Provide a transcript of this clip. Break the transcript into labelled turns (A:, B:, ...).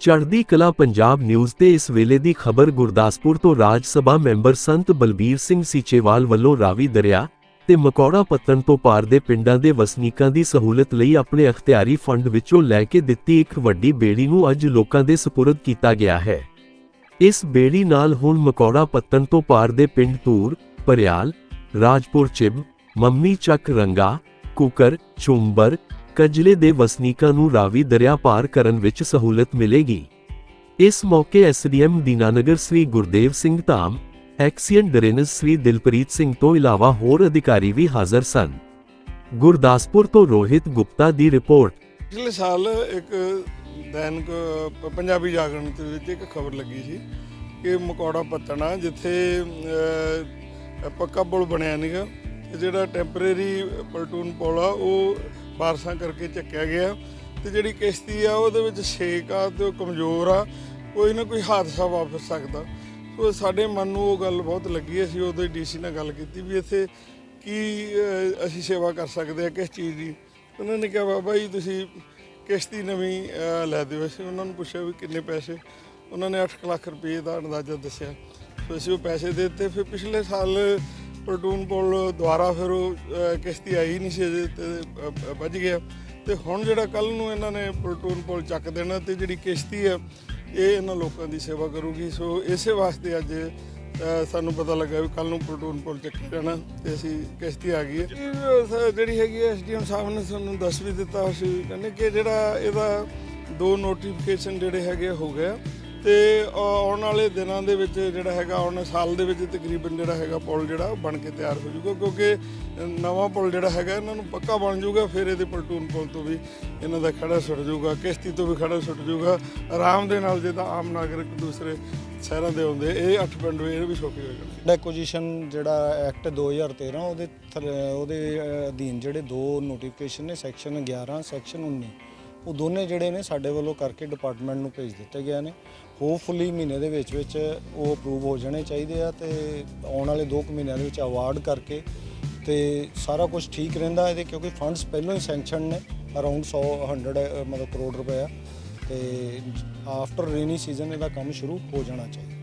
A: ਚੜ੍ਹਦੀ ਕਲਾ ਪੰਜਾਬ ਨਿਊਜ਼ ਤੇ ਇਸ ਵੇਲੇ ਦੀ ਖਬਰ ਗੁਰਦਾਸਪੁਰ ਤੋਂ ਰਾਜ ਸਭਾ ਮੈਂਬਰ ਸੰਤ ਬਲਬੀਰ ਸਿੰਘ ਸੀਚੇਵਾਲ ਵੱਲੋਂ ਰਾਵੀ ਦਰਿਆ ਤੇ ਮਕੌੜਾ ਪੱਤਨ ਤੋਂ ਪਾਰ ਦੇ ਪਿੰਡਾਂ ਦੇ ਵਸਨੀਕਾਂ ਦੀ ਸਹੂਲਤ ਲਈ ਆਪਣੇ ਅਖਤਿਆਰੀ ਫੰਡ ਵਿੱਚੋਂ ਲੈ ਕੇ ਦਿੱਤੀ ਇੱਕ ਵੱਡੀ ਬੇੜੀ ਨੂੰ ਅੱਜ ਲੋਕਾਂ ਦੇ ਸਪੁਰਦ ਕੀਤਾ ਗਿਆ ਹੈ। ਇਸ ਬੇੜੀ ਨਾਲ ਹੁਣ ਮਕੌੜਾ ਪੱਤਨ ਤੋਂ ਪਾਰ ਦੇ ਪਿੰਡ ਤੂਰ ਪਰਿਆਲ, ਰਾਜਪੁਰ ਚਿਬ, ਮੰਮੀ ਚੱਕ ਰੰਗਾ, ਕੁਕਰ, ਚੁੰਬਰ ਕਜਲੇ ਦੇ ਵਸਨੀਕਾਂ ਨੂੰ ਰਾਵੀ ਦਰਿਆ ਪਾਰ ਕਰਨ ਵਿੱਚ ਸਹੂਲਤ ਮਿਲੇਗੀ। ਇਸ ਮੌਕੇ SDM Dinanagar Shri Gurdev Singh Dham XEN drains Shri Dilpreet Singh ਤੋਂ ਇਲਾਵਾ ਹੋਰ ਅਧਿਕਾਰੀ ਵੀ ਹਾਜ਼ਰ ਸਨ। ਗੁਰਦਾਸਪੁਰ ਤੋਂ ਰੋਹਿਤ ਗੁਪਤਾ ਦੀ ਰਿਪੋਰਟ।
B: ਪਿਛਲੇ ਸਾਲ ਇੱਕ ਦੈਨਿਕ ਪੰਜਾਬੀ ਜਾਗਰਣ ਦੇ ਵਿੱਚ ਇੱਕ ਖਬਰ ਲੱਗੀ ਸੀ ਕਿ ਮਕੌੜਾ ਪੱਤਣਾ ਜਿੱਥੇ ਪੱਕਾ ਪੁਲ ਬਣਿਆ ਨੀਗਾ ਜਿਹੜਾ ਟੈਂਪਰੇਰੀ ਪਲਟੂਨ ਪੁਲ ਆ, ਉਹ ਬਾਰਸਾਂ ਕਰਕੇ ਚੱਕਿਆ ਗਿਆ ਤੇ ਜਿਹੜੀ ਕਿਸ਼ਤੀ ਆ ਉਹਦੇ ਵਿੱਚ ਛੇਕ ਆ ਤੇ ਉਹ ਕਮਜ਼ੋਰ ਆ, ਕੋਈ ਨਾ ਕੋਈ ਹਾਦਸਾ ਵਾਪਰ ਸਕਦਾ। ਸੋ ਸਾਡੇ ਮਨ ਨੂੰ ਉਹ ਗੱਲ ਬਹੁਤ ਲੱਗੀ, ਅਸੀਂ ਉਦੋਂ ਡੀਸੀ ਨਾਲ ਗੱਲ ਕੀਤੀ ਵੀ ਇੱਥੇ ਕੀ ਅਸੀਂ ਸੇਵਾ ਕਰ ਸਕਦੇ ਆ ਕਿਸ ਚੀਜ਼ ਦੀ। ਉਹਨਾਂ ਨੇ ਕਿਹਾ, ਬਾਬਾ ਜੀ, ਤੁਸੀਂ ਕਿਸ਼ਤੀ ਨਵੀਂ ਲੈ ਦਿਓ। ਅਸੀਂ ਉਹਨਾਂ ਨੂੰ ਪੁੱਛਿਆ ਵੀ ਕਿੰਨੇ ਪੈਸੇ। ਉਹਨਾਂ ਨੇ 8 ਲੱਖ ਰੁਪਏ ਦਾ ਅੰਦਾਜ਼ਾ ਦੱਸਿਆ। ਸੋ ਅਸੀਂ ਉਹ ਪੈਸੇ ਦੇ ਦਿੱਤੇ। ਫਿਰ ਪਿਛਲੇ ਸਾਲ ਪਲਟੂਨ ਪੁਲ ਦੁਆਰਾ ਫਿਰ ਉਹ ਕਿਸ਼ਤੀ ਆਈ ਨਹੀਂ ਸੀ ਅਜੇ ਤੇ ਅਹ, ਵੱਜ ਗਿਆ। ਤੇ ਹੁਣ ਜਿਹੜਾ ਕੱਲ ਨੂੰ ਇਹਨਾਂ ਨੇ ਪਲਟੂਨ ਪੁਲ ਚੱਕ ਦੇਣਾ ਤੇ ਜਿਹੜੀ ਕਿਸ਼ਤੀ ਆ ਇਹ ਇਹਨਾਂ ਲੋਕਾਂ ਦੀ ਸੇਵਾ ਕਰੂਗੀ। ਸੋ ਇਸੇ ਵਾਸਤੇ ਅੱਜ ਸਾਨੂੰ ਪਤਾ ਲੱਗਾ ਵੀ ਕੱਲ ਨੂੰ ਪਲਟੂਨ ਪੁਲ ਚੱਕੀ ਜਾਣਾ ਤੇ ਅਸੀਂ ਕਿਸ਼ਤੀ ਆ ਗਈ ਹੈ। ਇਹ ਸ- ਜਿਹੜੀ ਹੈਗੀ ਐਸਡੀਐਮ ਸਾਹਿਬ ਨੇ ਸਾਨੂੰ ਦੱਸ ਵੀ ਦਿੱਤਾ ਸੀ ਕਹਿੰਦੇ ਕਿ ਜਿਹੜਾ ਇਹਦਾ ਦੋ ਨੋਟੀਫਿਕੇਸ਼ਨ ਜਿਹੜੇ ਹੈਗੇ ਹੋ ਗਏ ਤੇ ਆਉਣ ਵਾਲੇ ਦਿਨਾਂ ਦੇ ਵਿੱਚ ਜਿਹੜਾ ਹੈਗਾ, ਆਉਣ ਸਾਲ ਦੇ ਵਿੱਚ ਤਕਰੀਬਨ ਜਿਹੜਾ ਹੈਗਾ ਪੁਲ ਜਿਹੜਾ ਬਣ ਕੇ ਤਿਆਰ ਹੋ ਜਾਊਗਾ, ਕਿਉਂਕਿ ਨਵਾਂ ਪੁਲ ਜਿਹੜਾ ਹੈਗਾ, ਇਹਨਾਂ ਨੂੰ ਪੱਕਾ ਬਣ ਜਾਊਗਾ, ਫਿਰ ਇਹਦੇ ਪਲਟੂਨ ਪੁਲ ਤੋਂ ਵੀ ਇਹਨਾਂ ਦਾ ਖੜਾ ਸੁੱਟ ਜਾਊਗਾ, ਕਿਸ਼ਤੀ ਤੋਂ ਵੀ ਖੜਾ ਸੁੱਟ ਜਾਊਗਾ, ਆਰਾਮ ਦੇ ਨਾਲ ਜਿੱਦਾਂ ਆਮ ਨਾਗਰਿਕ ਦੂਸਰੇ ਸ਼ਹਿਰਾਂ ਦੇ ਆਉਂਦੇ, ਇਹ ਅੱਠ ਪਿੰਡ ਇਹ ਵੀ ਸੌਖੇ ਹੋ ਜਾਣਗੇ
C: ਐਕੁਜੀਸ਼ਨ ਜਿਹੜਾ ਐਕਟ 2013 ਉਹਦੇ ਥੱਲੇ- ਉਹਦੇ ਅਧੀਨ ਜਿਹੜੇ ਦੋ ਨੋਟੀਫਿਕੇਸ਼ਨ ਨੇ ਸੈਕਸ਼ਨ 11 ਸੈਕਸ਼ਨ 19 ਉਹ ਦੋਨੇ ਜਿਹੜੇ ਨੇ ਸਾਡੇ ਵੱਲੋਂ ਕਰਕੇ ਡਿਪਾਰਟਮੈਂਟ ਨੂੰ ਭੇਜ ਦਿੱਤੇ ਗਏ ਨੇ। ਹੋਪਫੁਲੀ ਮਹੀਨੇ ਦੇ ਵਿੱਚ ਵਿੱਚ ਉਹ ਅਪਰੂਵ ਹੋ ਜਾਣੇ ਚਾਹੀਦੇ ਆ ਤੇ ਆਉਣ ਵਾਲੇ 2 ਮਹੀਨਿਆਂ ਦੇ ਵਿੱਚ ਅਵਾਰਡ ਕਰਕੇ ਤੇ ਸਾਰਾ ਕੁਝ ਠੀਕ ਰਹਿੰਦਾ ਇਹਦੇ ਕਿਉਂਕਿ ਫੰਡਸ ਪਹਿਲਾਂ ਹੀ ਸੈਂਕਸ਼ਨ ਨੇ ਅਰਾਊਂਡ 100 100 ਮਤਲਬ ਕਰੋੜ ਰੁਪਏ ਆ ਤੇ ਆਫਟਰ ਰੇਨੀ ਸੀਜ਼ਨ ਇਹਦਾ ਕੰਮ ਸ਼ੁਰੂ ਹੋ ਜਾਣਾ ਚਾਹੀਦਾ।